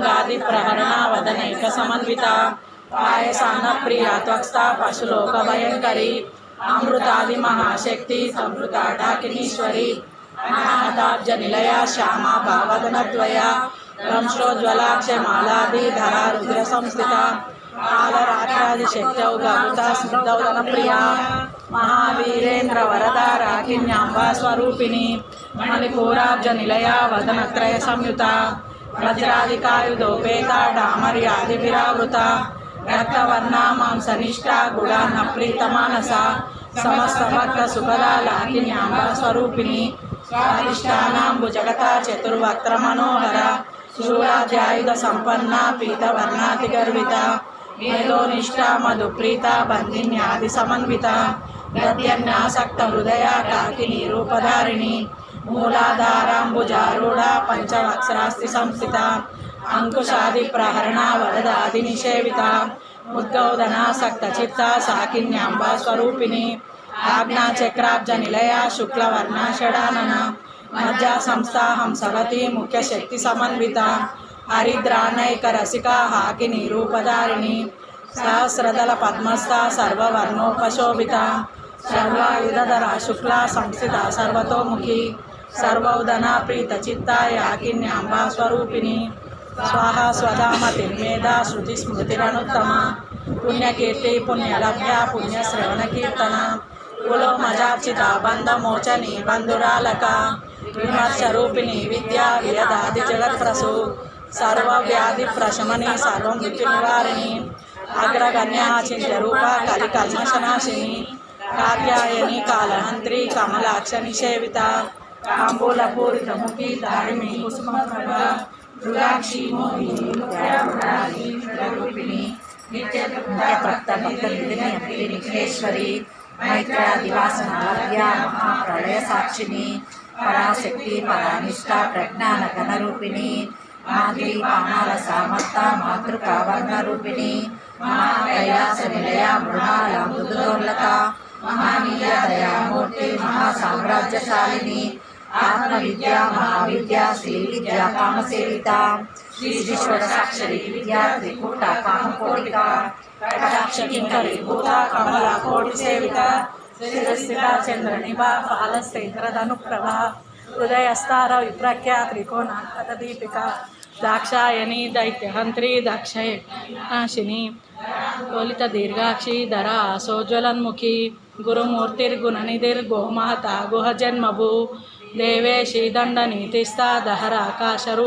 శ్రీరంగాది ప్రహరణ వదనైక సమన్విత. పాయసాన్న ప్రియ త్వక్స్థ పశులోక భయంకరి. అమృతాది మహాశక్తి సంవృతాడాకినీశ్వరి అనాహతాబ్జ నిలయ శ్యామ భావదనద్వయ. రంశోజ్వలాక్ష మాలాది ధరా రుద్ర సంస్థిత కాలరాత్రాది శక్తౌ గౌత వజ్రాధికాయుధోపేత డామర్యాది రక్తవర్ణ మాంసనిష్ట గుడాన్న ప్రీతమానస సమస్త భక్త సుఖద లాకిన్యాంబ స్వరూపిణి స్వాదిష్టానాంబు జగత చతుర్వక్త్ర మనోహర శూలాధ్యాయుధ సంపన్న పీతవర్ణాతి గర్విత మేధోనిష్ట మధుప్రీత బంధిన్యాది సమన్విత గద్యన్యాసక్త హృదయ కాకిని రూపధారిణి మూలాధారాంబుజారూఢ పంచవక్స్రాస్తి సంస్థిత. అంకుశాది ప్రహరణ వరదాది నిషేవిత. ఉద్గౌదన సక్త సాకిన్యాంబ స్వరూపిణి. ఆజ్ఞాచక్రాబ్జ నిలయ శుక్లవర్ణ షడానన. మధ్య సంస్థ హంసవతి ముఖ్య శక్తి సమన్విత. హరిద్రానైక రసిక హాకిని రూపధారిణి. సహస్రదల పద్మస్థ సర్వవర్ణోపశోభిత. సర్వాయుధర శుక్ల సంస్థిత సర్వతోముఖి. సర్వౌదన ప్రీత చిత్త యాకిన్యాంబా స్వరూపిణి స్వాహ స్వధామ తిర్మేధ శృతి స్మృతిరనుత్తమ పుణ్యకీర్తి పుణ్యలభ్య పుణ్యశ్రవణ కీర్తన కులోమజార్చిత బంధమోచని బంధురాలక విమర్శ రూపిణి విద్యా వియదాది జగత్ప్రసు సర్వవ్యాధి ప్రశమని సర్వం మృత్యు నివారిణి అగ్రగణ్య చింత్య రూప కలి కల్మషనాశిని కాత్యాయని కాలహంత్రి కమలాక్ష నిషేవిత తాంబూల పూరిత ముఖి దారిణి కుసుమ ప్రభ రుద్రాక్షి మోహిని ముఖ్యమురారి రూపిణి నిత్య భక్త భక్త నిఖిలేశ్వరి మైత్రాదివాసన లభ్య మహాప్రళయ సాక్షిని పరాశక్తి పరానిష్ట ప్రజ్ఞాన ఘనరూపిణి మాద్రి పానాల సామర్థ మాతృకా వర్ణ రూపిణి మహాకైలాస నిలయ మృణాల మృదులోల్లత మహానీయ దయామూర్తి మహాసామ్రాజ్యశాలిని विद्या महाविद्या श्री विद्या काम सेविता श्री साक्षरी विद्या त्रिकूट काम कोटिका कटाक्ष किंकरी भूता कमला कोटिसेविता धनु प्रभा हृदय हृदयस्तार, विप्रख्या त्रिकोणाकदीपिका दाक्षायणी दैत्यहन्त्री दक्षयनाशिनी लोलितदीर्घाक्षी, धरा, सोज्वलन्मुखी। गुरुमूर्तिर्गुणनिधिर्गोमाता, गुहजन्मभू। నాశిని తోలిత